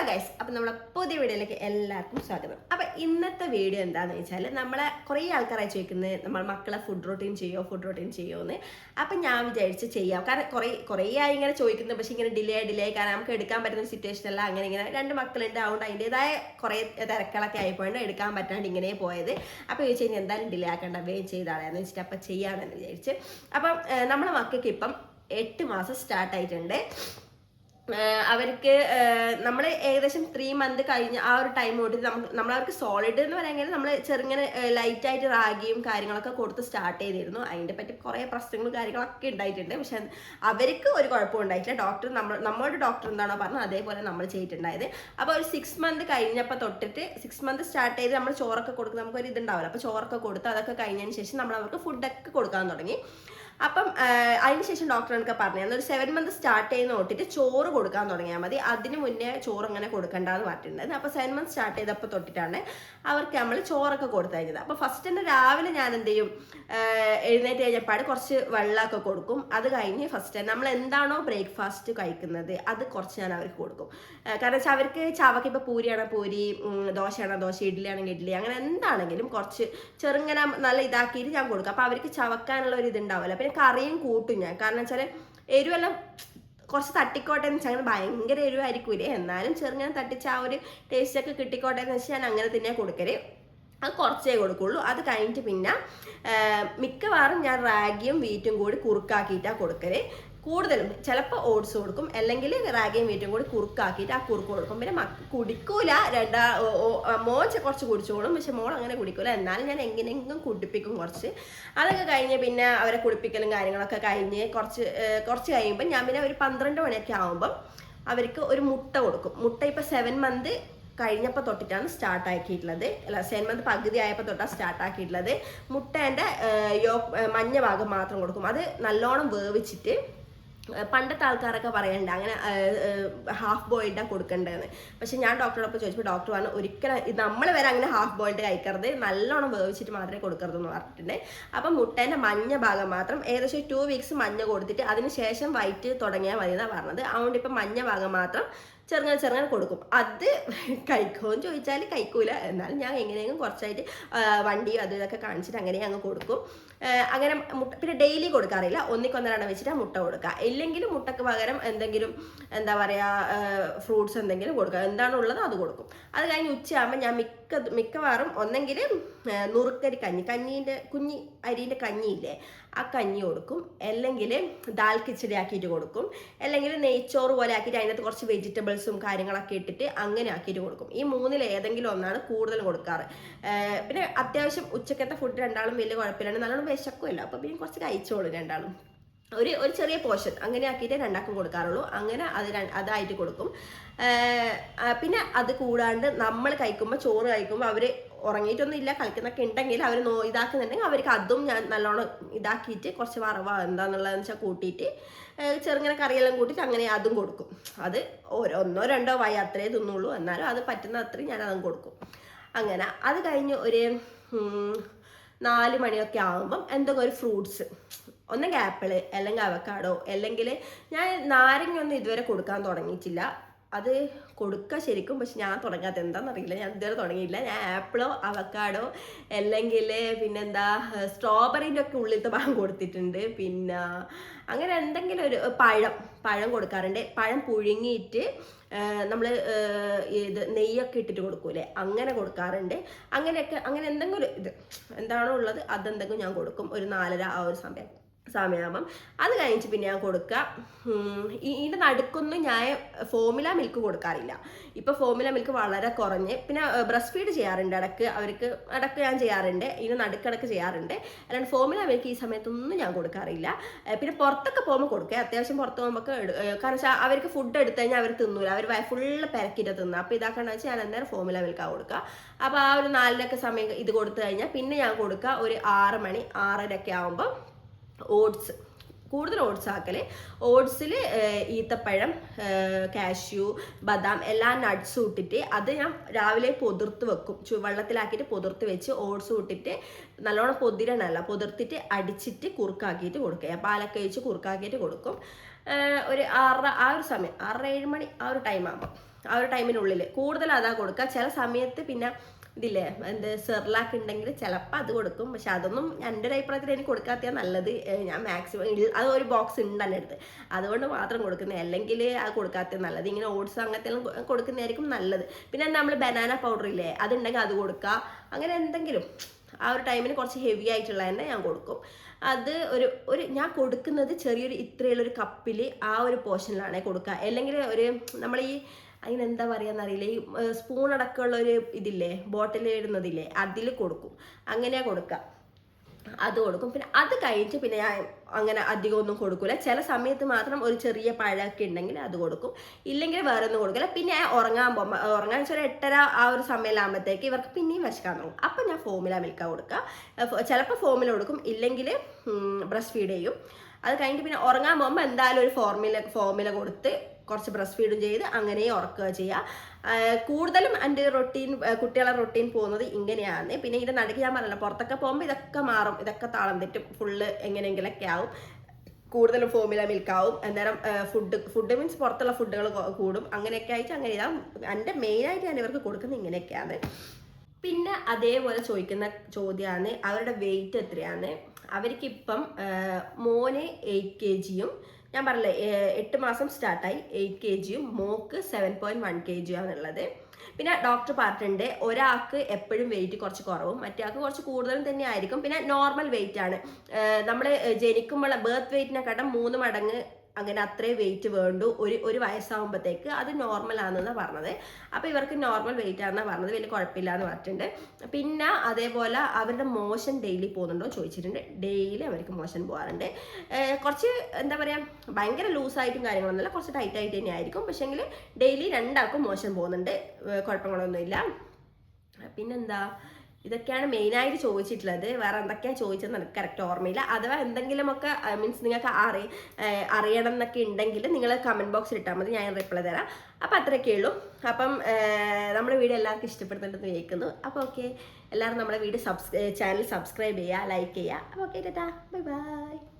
Hello guys അപ്പം നമ്മുടെ പുതിയ വീഡിയോയിലേക്ക് എല്ലാവർക്കും സ്വാഗതം. അപ്പം ഇന്നത്തെ വീഡിയോ എന്താണെന്ന് വെച്ചാൽ നമ്മളെ കുറേ ആൾക്കാരായി ചോദിക്കുന്നത് നമ്മൾ മക്കളെ ഫുഡ് റൊട്ടീൻ ചെയ്യോ ഫുഡ് റൊട്ടീൻ ചെയ്യോ എന്ന് അപ്പം ഞാൻ വിചാരിച്ച് ചെയ്യാം. കാരണം കുറേ കുറേ ആയി ഇങ്ങനെ ചോദിക്കുന്നത് പക്ഷേ ഇങ്ങനെ ഡിലേ ഡിലേ കാരണം നമുക്ക് എടുക്കാൻ പറ്റുന്ന സിറ്റുവേഷൻ അല്ല. അങ്ങനെ ഇങ്ങനെ രണ്ട് മക്കളുണ്ട്. അതുകൊണ്ട് അതിന്റെതായ കുറേ തിരക്കുകളൊക്കെ ആയിപ്പോയിട്ട് എടുക്കാൻ പറ്റാണ്ട് ഇങ്ങനെ പോയത്. അപ്പോൾ ചോദിച്ചു കഴിഞ്ഞാൽ എന്തായാലും ഡിലേ ആക്കേണ്ട വേഗം ചെയ്താളെന്ന് വെച്ചിട്ട് അപ്പം ചെയ്യാമെന്ന് വിചാരിച്ച്. അപ്പം നമ്മുടെ മക്കൾക്ക് ഇപ്പം എട്ട് മാസം സ്റ്റാർട്ട് ആയിട്ടുണ്ട്. ആഹ് അവർക്ക് നമ്മൾ ഏകദേശം ത്രീ മന്ത് കഴിഞ്ഞ ആ ഒരു ടൈം തൊട്ട് നമ്മൾ അവർക്ക് സോളിഡ് എന്ന് പറയാൻ നമ്മൾ ചെറുങ്ങനെ ലൈറ്റ് ആയിട്ട് റാഗിയും കാര്യങ്ങളൊക്കെ കൊടുത്ത് സ്റ്റാർട്ട് ചെയ്തിരുന്നു. അതിന്റെ പറ്റി കുറേ പ്രശ്നങ്ങളും കാര്യങ്ങളൊക്കെ ഉണ്ടായിട്ടുണ്ട് പക്ഷെ അവർക്ക് ഒരു കുഴപ്പവും ഉണ്ടായിട്ടില്ല ഡോക്ടർ നമ്മൾ നമ്മളോട് ഡോക്ടർ എന്താണോ പറഞ്ഞത് അതേപോലെ നമ്മൾ ചെയ്തിട്ടുണ്ടായത്. അപ്പോൾ ഒരു സിക്സ് മന്ത് കഴിഞ്ഞപ്പോൾ തൊട്ടിട്ട് സിക്സ് മന്ത് സ്റ്റാർട്ട് ചെയ്ത് നമ്മൾ ചോറൊക്കെ കൊടുക്കും നമുക്കൊരു ഇതുണ്ടാവില്ല അപ്പോൾ ചോറൊക്കെ കൊടുത്ത് അതൊക്കെ കഴിഞ്ഞതിന് ശേഷം നമ്മൾ അവർക്ക് ഫുഡൊക്കെ കൊടുക്കാൻ തുടങ്ങി. അപ്പം അതിനുശേഷം ഡോക്ടർ എനിക്ക് പറഞ്ഞു ഒരു സെവൻ മന്ത് സ്റ്റാർട്ട് ചെയ്യുന്ന തൊട്ടിട്ട് ചോറ് കൊടുക്കാൻ തുടങ്ങിയാൽ മതി. അതിന് മുന്നേ ചോറ് അങ്ങനെ കൊടുക്കണ്ടെന്ന് പറഞ്ഞിട്ടുണ്ടായിരുന്നു. അപ്പോൾ സെവൻ മന്ത് സ്റ്റാർട്ട് ചെയ്തപ്പോൾ തൊട്ടിട്ടാണ് അവർക്ക് നമ്മൾ ചോറൊക്കെ കൊടുത്തയക്കുന്നത് അപ്പോൾ ഫസ്റ്റ് തന്നെ രാവിലെ ഞാൻ എന്ത് ചെയ്യും? എഴുന്നേറ്റ് കഴിഞ്ഞപ്പാട് കുറച്ച് വെള്ളമൊക്കെ കൊടുക്കും. അത് കഴിഞ്ഞ് ഫസ്റ്റ് തന്നെ നമ്മൾ എന്താണോ ബ്രേക്ക്ഫാസ്റ്റ് കഴിക്കുന്നത് അത് കുറച്ച് ഞാൻ അവർക്ക് കൊടുക്കും. കാരണം വെച്ചാൽ അവർക്ക് ചവക്ക് ഇപ്പോൾ പൂരിയാണോ പൂരി ദോശയാണ് ദോശ ഇഡ്ഡലി ആണെങ്കിൽ ഇഡ്ഡലി അങ്ങനെ എന്താണെങ്കിലും കുറച്ച് ചെറുങ്ങനെ നല്ല ഇതാക്കിയിട്ട് ഞാൻ കൊടുക്കും. അപ്പോൾ അവർക്ക് ചവക്കാനുള്ള ഒരു ഇതുണ്ടാവില്ല പിന്നെ കറിയും കൂട്ടും ഞാൻ. കാരണം വെച്ചാൽ എരിവെല്ലാം കുറച്ച് തട്ടിക്കോട്ടെ എന്ന് വെച്ചാൽ അങ്ങനെ ഭയങ്കര എരിവായിരിക്കൂലേ? എന്നാലും ചെറുങ്ങനെ തട്ടിച്ച് ആ ഒരു ടേസ്റ്റ് ഒക്കെ കിട്ടിക്കോട്ടെ എന്ന് വെച്ചാൽ ഞാൻ അങ്ങനെ തന്നെ കൊടുക്കൽ. അത് കുറച്ചേ കൊടുക്കുള്ളൂ. അത് കഴിഞ്ഞിട്ട് പിന്നെ മിക്കവാറും ഞാൻ റാഗിയും വീറ്റും കൂടി കുറുക്കാക്കിയിട്ടാണ് കൊടുക്കൽ. കൂടുതലും ചിലപ്പോൾ ഓട്സ് കൊടുക്കും അല്ലെങ്കിൽ റാഗിയും വീറ്റും കൂടി കുറുക്കാക്കിയിട്ട് ആ കുറുക്ക് കൊടുക്കും. പിന്നെ മക്ക കുടിക്കൂല രണ്ടാ മോൻ കുറച്ച് കുടിച്ചോളും പക്ഷെ മോൾ അങ്ങനെ കുടിക്കൂല. എന്നാലും ഞാൻ എങ്ങനെയെങ്കിലും കുടിപ്പിക്കും കുറച്ച്. അതൊക്കെ കഴിഞ്ഞ് പിന്നെ അവരെ കുടിപ്പിക്കലും കാര്യങ്ങളൊക്കെ കഴിഞ്ഞ് കുറച്ച് കുറച്ച് കഴിയുമ്പോൾ ഞാൻ പിന്നെ ഒരു പന്ത്രണ്ട് മണിയൊക്കെ ആകുമ്പം അവർക്ക് ഒരു മുട്ട കൊടുക്കും. മുട്ട ഇപ്പം സെവൻ മന്ത് കഴിഞ്ഞപ്പോൾ തൊട്ടിട്ടാണ് സ്റ്റാർട്ട് ആക്കിയിട്ടുള്ളത്. അല്ല സെവൻ മന്ത് പകുതി ആയപ്പോൾ തൊട്ടാണ് സ്റ്റാർട്ട് ആക്കിയിട്ടുള്ളത്. മുട്ടേന്റെ യോ മഞ്ഞ ഭാഗം മാത്രം കൊടുക്കും. അത് നല്ലോണം വേവിച്ചിട്ട് പണ്ടത്തെ ആൾക്കാരൊക്കെ പറയണ്ട അങ്ങനെ ഹാഫ് ബോയിൽഡാണ് കൊടുക്കേണ്ടതെന്ന് പക്ഷെ ഞാൻ ഡോക്ടറോടൊപ്പം ചോദിച്ചപ്പോൾ ഡോക്ടർ പറഞ്ഞു ഒരിക്കലും നമ്മൾ വരെ അങ്ങനെ ഹാഫ് ബോയിൽഡ് കഴിക്കരുത് നല്ലോണം വേവിച്ചിട്ട് മാത്രമേ കൊടുക്കരുതെന്ന് പറഞ്ഞിട്ടുണ്ട്. അപ്പം മുട്ടേന്റെ മഞ്ഞ ഭാഗം മാത്രം ഏകദേശം ടു വീക്സ് മഞ്ഞ കൊടുത്തിട്ട് അതിന് ശേഷം വൈറ്റ് തുടങ്ങിയാൽ മതി എന്നാണ് പറഞ്ഞത്. അതുകൊണ്ട് ഇപ്പം മഞ്ഞ ഭാഗം മാത്രം ചെറുങ്ങനെ ചെറുങ്ങനെ കൊടുക്കും. അത് കഴിക്കുമോ എന്ന് ചോദിച്ചാൽ കഴിക്കൂല. എന്നാൽ ഞാൻ എങ്ങനെയെങ്കിലും കുറച്ചായിട്ട് വണ്ടി അത് ഇതൊക്കെ കാണിച്ചിട്ട് അങ്ങനെ അങ്ങ് കൊടുക്കും. അങ്ങനെ മുട്ട പിന്നെ ഡെയിലി കൊടുക്കാറില്ല. ഒന്നിക്കൊന്നരാണ് വെച്ചിട്ട് മുട്ട കൊടുക്കുക ഇല്ലെങ്കിലും മുട്ടക്ക് പകരം എന്തെങ്കിലും എന്താ പറയുക ഫ്രൂട്ട്സ് എന്തെങ്കിലും കൊടുക്കുക എന്താണ് ഉള്ളത് അത് കൊടുക്കും. അത് കഴിഞ്ഞ് ഉച്ചയാകുമ്പോൾ ഞാൻ മിക്ക മിക്കവാറും ഒന്നെങ്കിൽ നുറുക്കരി കഞ്ഞി. കഞ്ഞീന്റെ കുഞ്ഞി അരിന്റെ കഞ്ഞിയില്ലേ ആ കഞ്ഞി കൊടുക്കും. അല്ലെങ്കിൽ ദാൽ കിച്ചടി ആക്കിയിട്ട് കൊടുക്കും. അല്ലെങ്കിൽ നെയ്ച്ചോറ് പോലെ ആക്കിയിട്ട് അതിനകത്ത് കുറച്ച് വെജിറ്റബിൾസും കാര്യങ്ങളൊക്കെ ഇട്ടിട്ട് അങ്ങനെ ആക്കിയിട്ട് കൊടുക്കും. ഈ മൂന്നിൽ ഏതെങ്കിലും ഒന്നാണ് കൂടുതൽ കൊടുക്കാറ്. പിന്നെ അത്യാവശ്യം ഉച്ചക്കത്തെ ഫുഡ് രണ്ടാളും വലിയ കുഴപ്പമില്ലാണ്ട് നല്ലോണം വിശക്കുമല്ലോ അപ്പോൾ പിന്നെ കുറച്ച് കഴിച്ചോളൂ രണ്ടാളും. ഒരു ഒരു ചെറിയ പോർഷൻ അങ്ങനെ ആക്കിയിട്ട് രണ്ടാക്കും കൊടുക്കാറുള്ളൂ. അങ്ങനെ അത് അതായിട്ട് കൊടുക്കും. പിന്നെ അത് കൂടാണ്ട് നമ്മൾ കഴിക്കുമ്പോൾ ചോറ് കഴിക്കുമ്പോൾ അവർ ഉറങ്ങിയിട്ടൊന്നും ഇല്ല കളിക്കുന്നൊക്കെ ഉണ്ടെങ്കിൽ അവർ നോ ഇതാക്കുന്നുണ്ടെങ്കിൽ അവർക്ക് അതും ഞാൻ നല്ലോണം ഇതാക്കിയിട്ട് കുറച്ച് വറവ എന്താന്നുള്ളതെന്ന് വെച്ചാൽ കൂട്ടിയിട്ട് ചെറുങ്ങനെ കറിയെല്ലാം കൂട്ടിയിട്ട് അങ്ങനെ അതും കൊടുക്കും. അത് ഒന്നോ രണ്ടോ വായി അത്രേ തിന്നുള്ളൂ. എന്നാലും അത് പറ്റുന്ന അത്രയും ഞാൻ അതും കൊടുക്കും. അങ്ങനെ അത് കഴിഞ്ഞ് ഒരു നാല് മണിയൊക്കെ ആകുമ്പം എന്തെങ്കിലും ഒരു ഫ്രൂട്ട്സ്. ഒന്നെങ്കിൽ ആപ്പിൾ അല്ലെങ്കിൽ അവക്കാടോ അല്ലെങ്കിൽ ഞാൻ നാരങ്ങ ഒന്നും ഇതുവരെ കൊടുക്കാൻ തുടങ്ങിയിട്ടില്ല. അത് കൊടുക്കുക ശരിക്കും പക്ഷെ ഞാൻ തുടങ്ങാത്ത എന്താണെന്നറിയില്ല ഞാൻ ഇതുവരെ തുടങ്ങിയില്ല ഞാൻ ആപ്പിളോ അവക്കാടോ അല്ലെങ്കിൽ പിന്നെന്താ സ്ട്രോബെറിന്റെ ഒക്കെ ഉള്ളിലത്തെ പഴം കൊടുത്തിട്ടുണ്ട്. പിന്നെ അങ്ങനെ എന്തെങ്കിലും ഒരു പഴം പഴം കൊടുക്കാറുണ്ട്. പഴം പുഴുങ്ങിയിട്ട് നമ്മൾ ഇത് നെയ്യൊക്കെ ഇട്ടിട്ട് കൊടുക്കൂലേ അങ്ങനെ കൊടുക്കാറുണ്ട്. അങ്ങനെയൊക്കെ അങ്ങനെ എന്തെങ്കിലും ഇത് എന്താണോ ഉള്ളത് അതെന്തെങ്കിലും ഞാൻ കൊടുക്കും. ഒരു നാലര ആ ഒരു സമയം. സമയമാകുമ്പം അത് കഴിഞ്ഞിട്ട് പിന്നെ ഞാൻ കൊടുക്കുക. ഇതിന്റെ നടുക്കൊന്നും ഞാൻ ഫോമില മിൽക്ക് കൊടുക്കാറില്ല. ഇപ്പോൾ ഫോമില മിൽക്ക് വളരെ കുറഞ്ഞ്. പിന്നെ ബ്രസ്റ്റ് ഫീഡ് ചെയ്യാറുണ്ട്. ഇടയ്ക്ക് അവർക്ക് ഇടയ്ക്ക് ഞാൻ ചെയ്യാറുണ്ട്. ഇതിന് നടുക്കിടക്ക് ചെയ്യാറുണ്ട്. അല്ലാണ്ട് ഫോമില മിൽക്ക് ഈ സമയത്തൊന്നും ഞാൻ കൊടുക്കാറില്ല. പിന്നെ പുറത്തൊക്കെ പോകുമ്പോൾ കൊടുക്കുക. അത്യാവശ്യം പുറത്ത് പോകുമ്പോൾ കാരണം വെച്ചാൽ അവർക്ക് ഫുഡ് എടുത്തു കഴിഞ്ഞാൽ അവർ തിന്നൂല. അവർ ഫുള്ള് പെരക്കിട്ട് തിന്നുക അപ്പോൾ ഇതാക്കണമെന്ന് വെച്ചാൽ ഞാൻ അന്നേരം ഫോമില മിൽക്കാണ് കൊടുക്കുക. അപ്പോൾ ആ ഒരു നാലിനൊക്കെ സമയം ഇത് കൊടുത്തു കഴിഞ്ഞാൽ പിന്നെ ഞാൻ കൊടുക്കുക. ഒരു ആറ് മണി ആറരയൊക്കെ ആകുമ്പോൾ ഓട്സ് കൂടുതൽ ഓട്സ് ആക്കൽ. ഓട്സിൽ ഈത്തപ്പഴം കാഷ്യൂ ബദാം എല്ലാ നട്ട്സും ഇട്ടിട്ട് അത് ഞാൻ രാവിലെ പൊതിർത്ത് വെക്കും. വെള്ളത്തിലാക്കിയിട്ട് പൊതിർത്ത് വെച്ച് ഓട്സ് ഇട്ടിട്ട് നല്ലോണം പൊതിരണല്ല പൊതിർത്തിട്ട് അടിച്ചിട്ട് കുറുക്കാക്കിയിട്ട് കൊടുക്കുക. പാലൊക്കെ ഒഴിച്ച് കുറുക്കാക്കിയിട്ട് കൊടുക്കും. ഒരു ആറര ആ ഒരു സമയം ആറര ഏഴ് മണി ആ ഒരു ടൈം ആകുമ്പോൾ ആ ഒരു ടൈമിനുള്ളിൽ കൂടുതൽ അതാ കൊടുക്കുക. ചില സമയത്ത് പിന്നെ ഇതില്ലേ? എന്ത് സെർലാക്ക് ഉണ്ടെങ്കിൽ ചിലപ്പോൾ അത് കൊടുക്കും. പക്ഷെ അതൊന്നും എന്റെ ഒരു അഭിപ്രായത്തിൽ എനിക്ക് കൊടുക്കാത്ത നല്ലത്. ഞാൻ മാക്സിമം അത് ഒരു ബോക്സ് ഉണ്ട് എന്റെ അടുത്ത്. അതുകൊണ്ട് മാത്രം കൊടുക്കുന്നത് അല്ലെങ്കിൽ അത് കൊടുക്കാത്ത നല്ലത്. ഇങ്ങനെ ഓട്സ് അങ്ങനത്തെ കൊടുക്കുന്നതായിരിക്കും നല്ലത്. പിന്നെ നമ്മൾ ബനാന പൗഡർ ഇല്ലേ? അതുണ്ടെങ്കിൽ അത് കൊടുക്കുക അങ്ങനെ എന്തെങ്കിലും. ആ ഒരു ടൈമിന് കുറച്ച് ഹെവി ആയിട്ടുള്ള തന്നെ ഞാൻ കൊടുക്കും. അത് ഒരു ഒരു ഞാൻ കൊടുക്കുന്നത് ചെറിയൊരു ഇത്രയുള്ള ഒരു കപ്പിൽ ആ ഒരു പോർഷനിലാണ് കൊടുക്കുക അല്ലെങ്കിൽ ഒരു നമ്മൾ ഈ അതിനെന്താ പറയാന്ന് അറിയില്ല ഈ സ്പൂൺ അടക്കമുള്ള ഒരു ഇതില്ലേ ബോട്ടിൽ ഇടുന്നതില്ലേ അതിൽ കൊടുക്കും. അങ്ങനെയാ കൊടുക്കുക അത് കൊടുക്കും. പിന്നെ അത് കഴിഞ്ഞിട്ട് പിന്നെ ഞാൻ അങ്ങനെ അധികം ഒന്നും കൊടുക്കില്ല ചില സമയത്ത് മാത്രം ഒരു ചെറിയ പഴമൊക്കെ ഉണ്ടെങ്കിൽ അത് കൊടുക്കും. ഇല്ലെങ്കിൽ വേറെ ഒന്നും കൊടുക്കില്ല. പിന്നെ ഉറങ്ങാൻ പോകുമ്പോൾ ഉറങ്ങാൻ വെച്ചാൽ എട്ടര ആ ഒരു സമയമാകുമ്പോഴത്തേക്ക് ഇവർക്ക് പിന്നെയും വിശക്കാൻ തുടങ്ങും. അപ്പം ഞാൻ ഫോമില മിൽക്കാൻ കൊടുക്കുക ചിലപ്പോൾ ഫോമില കൊടുക്കും. ഇല്ലെങ്കിൽ ബ്രസ്റ്റ് ഫീഡ് ചെയ്യും. അത് കഴിഞ്ഞിട്ട് പിന്നെ ഉറങ്ങാൻ പോകുമ്പോൾ എന്തായാലും ഒരു ഫോർമുല ഫോർമുല കൊടുത്ത് കുറച്ച് ബ്രസ്റ്റ് ഫീഡും ചെയ്ത് അങ്ങനെ ഉറക്കുക ചെയ്യുക. കൂടുതലും എന്റെ റൊട്ടീൻ കുട്ടികളെ റൊട്ടീൻ പോകുന്നത് ഇങ്ങനെയാണ് പിന്നെ ഇതിന്റെ നടുക്ക് ഞാൻ പറഞ്ഞല്ലോ പുറത്തൊക്കെ പോകുമ്പോൾ ഇതൊക്കെ മാറും ഇതൊക്കെ താളം തെറ്റും ഫുള്ള് എങ്ങനെയെങ്കിലൊക്കെ ആവും. കൂടുതലും ഫോമില മിൽക്കാവും അന്നേരം ഫുഡ് ഫുഡ് മീൻസ് പുറത്തുള്ള ഫുഡുകൾ കൂടും. അങ്ങനെയൊക്കെ ആയിട്ട് അങ്ങനെ ഇതാവും എന്റെ മെയിനായിട്ട് ഞാൻ ഇവർക്ക് കൊടുക്കുന്നത് ഇങ്ങനെയൊക്കെയാണ്. പിന്നെ അതേപോലെ ചോദിക്കുന്ന ചോദ്യമാണ് അവരുടെ വെയിറ്റ് എത്രയാണ്? അവർക്കിപ്പം മോന് എയ്റ്റ് കെ ജിയും ഞാൻ പറഞ്ഞില്ലേ എട്ട് മാസം സ്റ്റാർട്ടായി എയ്റ്റ് കെ ജിയും mock seven point one K ജിയും ആണുള്ളത്. പിന്നെ ഡോക്ടർ പറഞ്ഞിട്ടുണ്ട് ഒരാൾക്ക് എപ്പോഴും വെയിറ്റ് കുറച്ച് കുറവും മറ്റേ ആൾക്ക് കുറച്ച് കൂടുതലും തന്നെ ആയിരിക്കും. പിന്നെ നോർമൽ വെയിറ്റ് ആണ്. നമ്മൾ ജനിക്കുമ്പോൾ ബർത്ത് വെയിറ്റിനെക്കാട്ടും മൂന്ന് മടങ്ങ് അങ്ങനെ അത്രേ വെയിറ്റ് വേണ്ടു. ഒരു ഒരു വയസ്സാകുമ്പോഴത്തേക്ക് അത് നോർമൽ ആണെന്നാണ് പറഞ്ഞത്. അപ്പോൾ ഇവർക്ക് നോർമൽ വെയിറ്റ് ആണെന്നാണ് പറഞ്ഞത്. വലിയ കുഴപ്പമില്ല എന്ന് പറഞ്ഞിട്ടുണ്ട്. പിന്നെ അതേപോലെ അവരുടെ മോഷൻ ഡെയിലി പോകുന്നുണ്ടോ ചോദിച്ചിട്ടുണ്ട്. ഡെയിലി അവർക്ക് മോഷൻ പോകാറുണ്ട്. കുറച്ച് എന്താ പറയുക ഭയങ്കര ലൂസായിട്ടും കാര്യങ്ങളൊന്നുമില്ല കുറച്ച് ടൈറ്റ് ആയിട്ട് തന്നെ ആയിരിക്കും. പക്ഷേങ്കിൽ ഡെയിലി രണ്ടാൾക്കും മോശം പോകുന്നുണ്ട്. കുഴപ്പങ്ങളൊന്നുമില്ല. പിന്നെന്താ? ഇതൊക്കെയാണ് മെയിനായിട്ട് ചോദിച്ചിട്ടുള്ളത്. വേറെ എന്തൊക്കെയാണ് ചോദിച്ചതെന്ന് എനിക്ക് കറക്റ്റ് ഓർമ്മയില്ല. അഥവാ എന്തെങ്കിലുമൊക്കെ മീൻസ് നിങ്ങൾക്ക് അറി അറിയണം എന്നൊക്കെ ഉണ്ടെങ്കിൽ നിങ്ങൾ കമന്റ് ബോക്സിൽ ഇട്ടാൽ മതി ഞാൻ റിപ്ലൈ തരാം. അപ്പം അത്രയൊക്കെ ഉള്ളൂ. അപ്പം നമ്മുടെ വീഡിയോ എല്ലാവർക്കും ഇഷ്ടപ്പെടുന്നുണ്ടെന്ന് വിചാരിക്കുന്നു. അപ്പോൾ ഓക്കെ എല്ലാവരും നമ്മുടെ വീഡിയോ സബ്സ് ചാനൽ സബ്സ്ക്രൈബ് ചെയ്യുക ലൈക്ക് ചെയ്യുക. അപ്പോൾ ഓക്കെ ടാ ബൈ ബൈ